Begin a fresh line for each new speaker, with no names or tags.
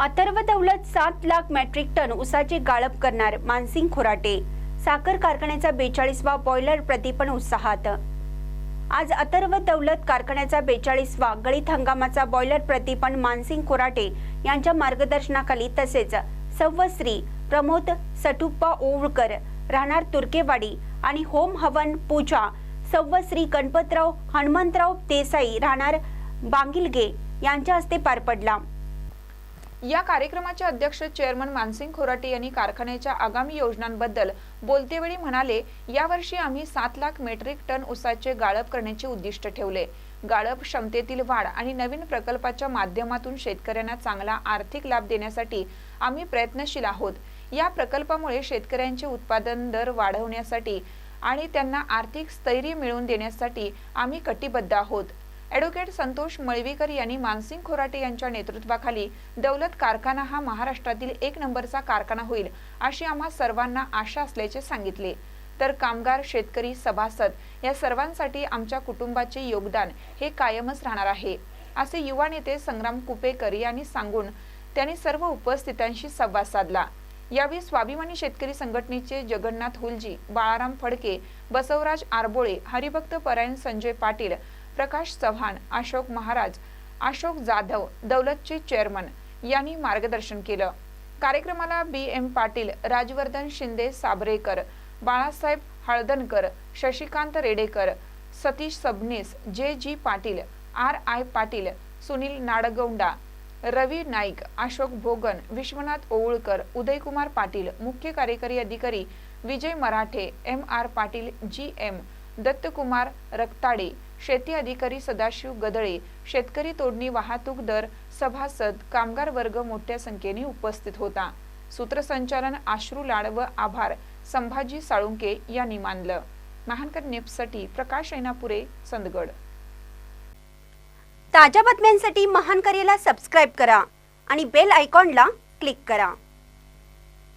अथर्व दौलत सात lakh metric ton उसाचे गाळप करणार मानसिंग खोराटे. साखर कारखान्याचा बेचाळीसवा बॉयलर प्रदीपन उत्साहात. आज अथर्व दौलत कारखान्याचा बेचाळीसवा गळीत हंगामाचा बॉयलर प्रतिपण मानसिंग खोराटे यांच्या मार्गदर्शनाखाली तसेच सव्वश्री प्रमोद सटुप्पा ओवळकर राहणार तुर्केवाडी आणि होम हवन पूजा सव्वश्री गणपतराव हनुमंतराव देसाई राहणार बांगिलगे यांच्या हस्ते पार पडला.
या कार्यक्रमाचे अध्यक्ष चेअरमन मानसिंग खोराटे यांनी कारखान्याच्या आगामी योजनांबद्दल बोलतेवेळी म्हणाले यावर्षी आम्ही सात लाख मेट्रिक टन ऊसाचे गाळप करण्याचे उद्दिष्ट ठेवले. गाळप क्षमतेतील वाढ आणि नवीन प्रकल्पाच्या माध्यमातून शेतकऱ्यांना चांगला आर्थिक लाभ देण्यासाठी आम्ही प्रयत्नशील आहोत. या प्रकल्पामुळे शेतकऱ्यांचे उत्पादन दर वाढवण्यासाठी आणि त्यांना आर्थिक स्थैर्य मिळवून देण्यासाठी आम्ही कटिबद्ध आहोत. ॲडव्होकेट संतोष मळवीकर यांनी मानसिंग खोराटे यांच्या नेतृत्वाखाली दौलत कारखाना हा महाराष्ट्रातील एक नंबरचा कारखाना होईल अशी आम्हा सर्वांना आशा असल्याचे सांगितले. तर कामगार शेतकरी सभासद या सर्वांसाठी आमच्या कुटुंबाचे योगदान हे कायमच राहणार आहे असे युवा नेते संग्राम कुपेकर यांनी सांगून त्यांनी सर्व उपस्थितांशी संवाद साधला. यावेळी स्वाभिमानी शेतकरी संघटनेचे जगन्नाथ हुलजी बाळाराम फडके बसवराज आरबोळे हरिभक्त परायण संजय पाटील प्रकाश चव्हाण अशोक महाराज अशोक जाधव दौलतचे चेअरमन यांनी मार्गदर्शन केलं. कार्यक्रमाला B. M. Patil Rajvardhan Shinde Sabrekar Balasaheb Haldankar Shashikant Redekar Satish Sabnis J. G. Patil R. I. Patil Sunil Nadgounda Ravi Naik Ashok Bhogan Vishwanath Ovalkar Udaykumar Patil मुख्य कार्यकारी अधिकारी Vijay Marathe M. R. Patil G. M. Dattakumar Raktade शेती अधिकारी सदाशिव गदळे शेतकरी तोडणी वाहतूक दर सभासद कामगार वर्ग मोठ्या संख्येने उपस्थित होता. सूत्रसंचालन आश्रू लाड व आभार संभाजी साळुंके यांनी मानलं. महानकर नेपसाठी प्रकाश ऐनापुरे संदगड.
ताज्या बातम्यांसाठी महानकरेला सबस्क्राईब करा आणि बेल आयकॉनला क्लिक करा.